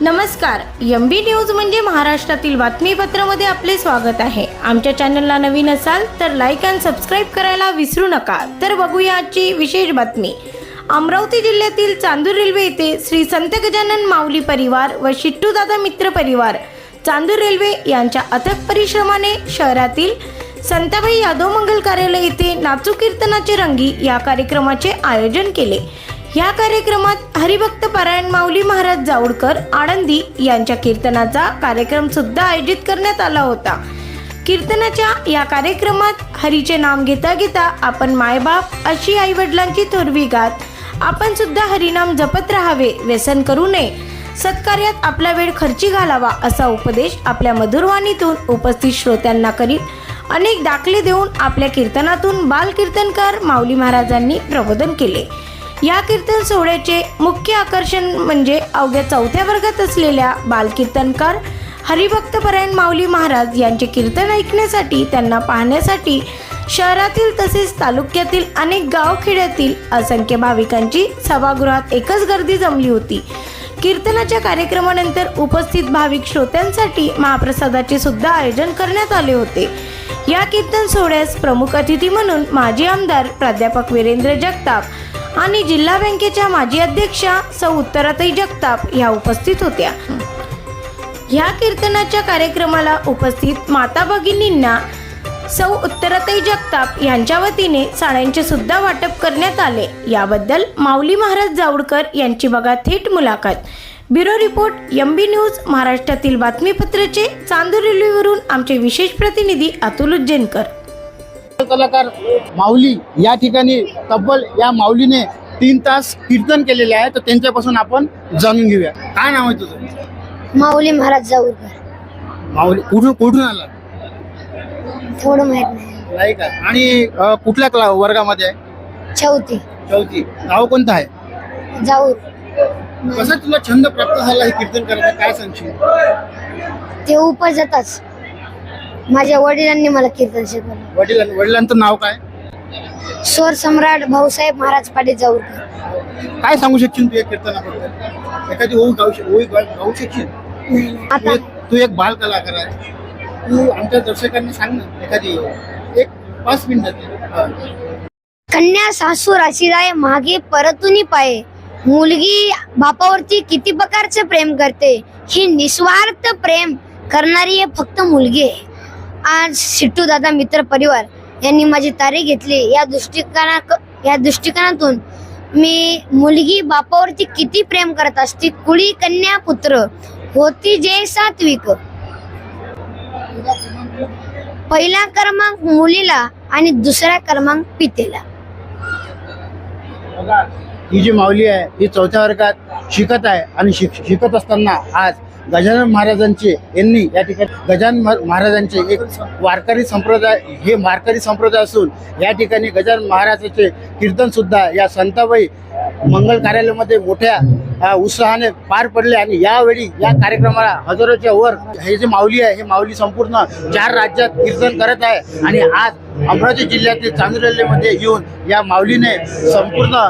नमस्कार M B news म्हणजे महाराष्ट्रातील बातमीपत्रामध्ये आपले स्वागत आहे. आमच्या चॅनलला नवीन असाल तर लाईक अँड सबस्क्राईब करायला विसरू नका. तर बघूया आजची विशेष बातमी. अमरावती जिल्ह्यातील चांदूर रेल्वे येथे श्री संत गजानन माऊली परिवार व शिट्टूदादा मित्र परिवार चांदूर रेल्वे यांच्या अथक परिश्रमाने शहरातील संताबाई यादव मंगल कार्यालय येथे नाचू कीर्तनाचे रंगी या कार्यक्रमाचे आयोजन केले. या कार्यक्रमात हरिभक्त पारायण माऊली महाराज जावडकर आळंदी यांच्या कीर्तनाचा कार्यक्रम सुद्धा आयोजित करण्यात आला होता. कीर्तनाच्या या कार्यक्रमात हरीचे नाम घेता घेता आपण मायबाप अशी आईवडिलांची थोरवी गात आपण सुद्धा हरिनाम जपत राहावे व्यसन करू नये. सत्कार्यात आपला वेळ खर्ची घालावा असा उपदेश आपल्या मधुरवाणीतून उपस्थित श्रोत्यांना करीत अनेक दाखले देऊन आपल्या कीर्तनातून बाल कीर्तनकार माऊली महाराजांनी प्रबोधन केले. या कीर्तन सोहळ्याचे मुख्य आकर्षण म्हणजे अवघ्या चौथ्या वर्गात असलेल्या बालकीर्तनकार हरिभक्तपरायण माऊली महाराज यांचे कीर्तन ऐकण्यासाठी त्यांना पाहण्यासाठी शहरातील तसेच तालुक्यातील अनेक गावखेड्यातील असंख्य भाविकांची सभागृहात एकच गर्दी जमली होती. कीर्तनाच्या कार्यक्रमानंतर उपस्थित भाविक श्रोत्यांसाठी महाप्रसादाचे सुद्धा आयोजन करण्यात आले होते. या कीर्तन सोहळ्यास प्रमुख अतिथी म्हणून माजी आमदार प्राध्यापक वीरेंद्र जगताप आणि जिल्हा बँकेच्या माजी अध्यक्षा सौ उत्तराताई जगताप ह्या उपस्थित होत्या. ह्या कीर्तनाच्या कार्यक्रमाला उपस्थित माता भगिनींना सौ उत्तराताई जगताप यांच्या वतीने साड्यांचे सुद्धा वाटप करण्यात आले. याबद्दल माऊली महाराज जावडकर यांची बघा थेट मुलाखत. Bureau report M B news महाराष्ट्रातील बातमीपत्राचे चांदूर रेल्वेवरून आमचे विशेष प्रतिनिधी अतुल उज्जैनकर. कलाकार माऊली या ठिकाणी तब्बल या माऊलीने तीन तास कीर्तन केलेले आहे तर त्यांच्यापासून आपण जाणून घेऊया. काय नाव आहे तुझं? माऊली महाराज जाऊरकर माऊली कुठून कुठून आला थोडं माहीत नाही. का? आणि कुठल्या क्ला वर्गामध्ये आहे? चौथी. चौथी. गाव कोणतं आहे? जाऊर कसा तुला छंद प्राप्त झाला हे कीर्तन करायचा काय सांगशील? ते उपजतच. माझ्या वडिलांनी मला कीर्तन शिकवलं. वडिलां वडिलांचं नाव काय? स्वर सम्राट भाऊसाहेब महाराज पाटील जाऊरकर काय सांगू शकशील तू या कीर्तनाबद्दल? एखादी ओळी गाऊ शक- ओळी गाऊ गाऊ शकशील? तू आता एक तू एक बाल कलाकार आहे. तू आमच्या दर्शकांना सांग ना एखादी एक पाच मिनिटात कन्या सासू राशीराय मागे परतुनी पाये मुलगी बापावरती किती प्रकारचे प्रेम करते. ही निस्वार्थ प्रेम करणारी फक्त मुलगी आहे. आज सिट्टू दादा मित्र परिवार यांनी माझी तारीख घेतली. या दृष्टिकोना या दृष्टिकोनातून मी मुलगी बापावरती किती प्रेम करत असती कुळी कन्या पुत्र होती जे सात्विक. पहिला क्रमांक मुलीला आणि दुसरा क्रमांक पितेला. ही जी माऊली आहे ही चौथ्या वर्गात शिकत आहे आणि शिक शिकत असताना आज गजानन महाराजांचे यांनी या ठिकाणी गजानन महाराजांचे एक वारकरी संप्रदाय हे वारकरी संप्रदाय असून या ठिकाणी गजानन महाराजाचे कीर्तन सुद्धा या संताबाई मंगल कार्यालयामध्ये मोठ्या उत्साहाने पार पडले आणि यावेळी या कार्यक्रमाला हजारोच्या वर हे जे माऊली आहे हे माऊली संपूर्ण चार राज्यात कीर्तन करत आहे आणि आज अमरावती जिल्ह्यातील चांदुरल्लीमध्ये येऊन या माऊलीने संपूर्ण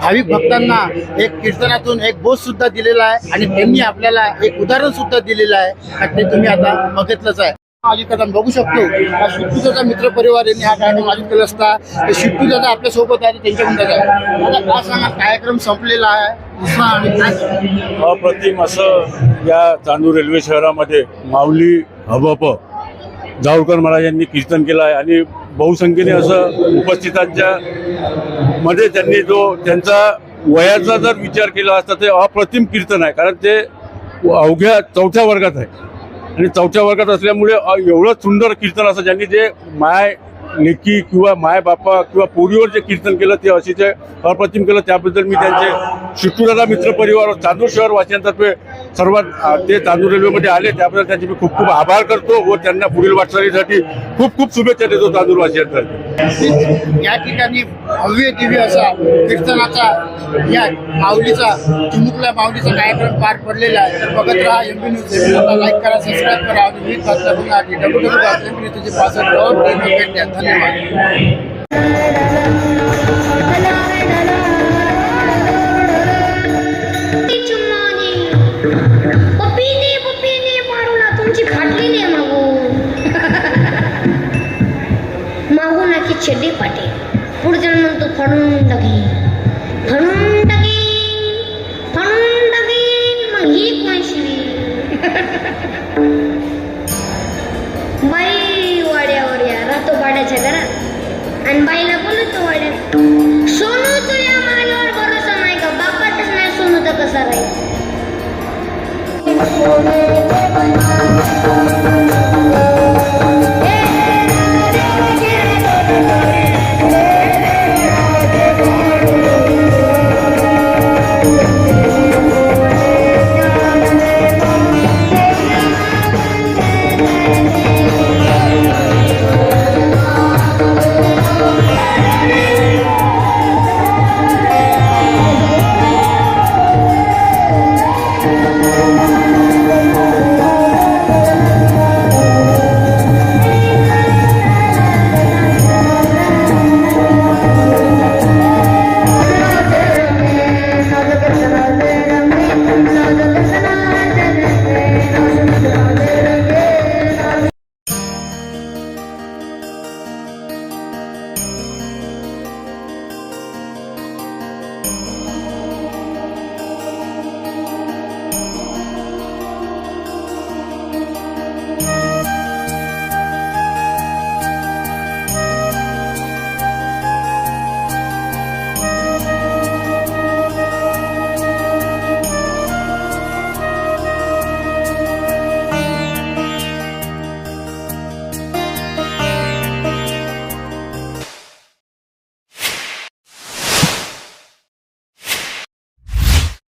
भाविक भक्तांना एक कीर्तनातून एक बोध सुद्धा दिलेला आहे आणि त्यांनी आपल्याला एक उदाहरण सुद्धा दिलेलं आहे. आणि ते तुम्ही आता बघितलंच आहे. आयोजित करताना बघू शकतो. हा शिट्टूदाचा मित्र परिवार यांनी हा कार्यक्रम आयोजित केला असता. ते शिट्टूदादा आपल्यासोबत आहे त्यांच्याकडून दादा आता सांगा कार्यक्रम संपलेला आहे? आणि अप्रतिम असं या चांदूर रेल्वे शहरामध्ये माऊली हबप जावळकर महाराजांनी कीर्तन केलं आहे. आणि बहुसंख्येने असं उपस्थितांच्या मध्ये त्यांनी जो त्यांचा वयाचा जर विचार केला असता ते अप्रतिम कीर्तन आहे. कारण ते अवघ्या चौथ्या वर्गात आहे. आणि चौथ्या वर्गात असल्यामुळे एवढं सुंदर कीर्तन असं ज्यांनी जे माय लेकी किंवा मायबापा किंवा पोरीवर जे कीर्तन केलं ते अतिशय अप्रतिम केलं त्याबद्दल मी त्यांचे शिटुराला मित्र परिवार चांदूर शहर वासियांतर्फे सर्वात ते चांदूर रेल्वेमध्ये आले. त्याबद्दल त्यांचे मी खूप खूप आभार करतो व त्यांना पुढील वाटचालीसाठी खूप खूप शुभेच्छा देतो चांदूर वासियांतर्फे. या ठिकाणी भव्य दिव्य असा कीर्तनाचा या माऊलीचा चिमुकल्या माऊलीचा कार्यक्रम पार पडलेला आहे. तर बघत राहा एमपी न्यूज लाईक करा सबस्क्राईब करा आणि विविध बातम्यांसाठी W W MP password dot in भेट द्या धन्यवाद. चुम्मानी पप्पीने ना तुमची मागून फाटे पुढच्या म्हणतो फडून टाकीन फडून टाकीन फडून टाकीन मग ही आमच्या घरात आणि बाईला बोलतो वाड्यात सोनू तुझ्या माझ्यावर भरोसा नाही का बापातच नाही सोनू तर कसा राहील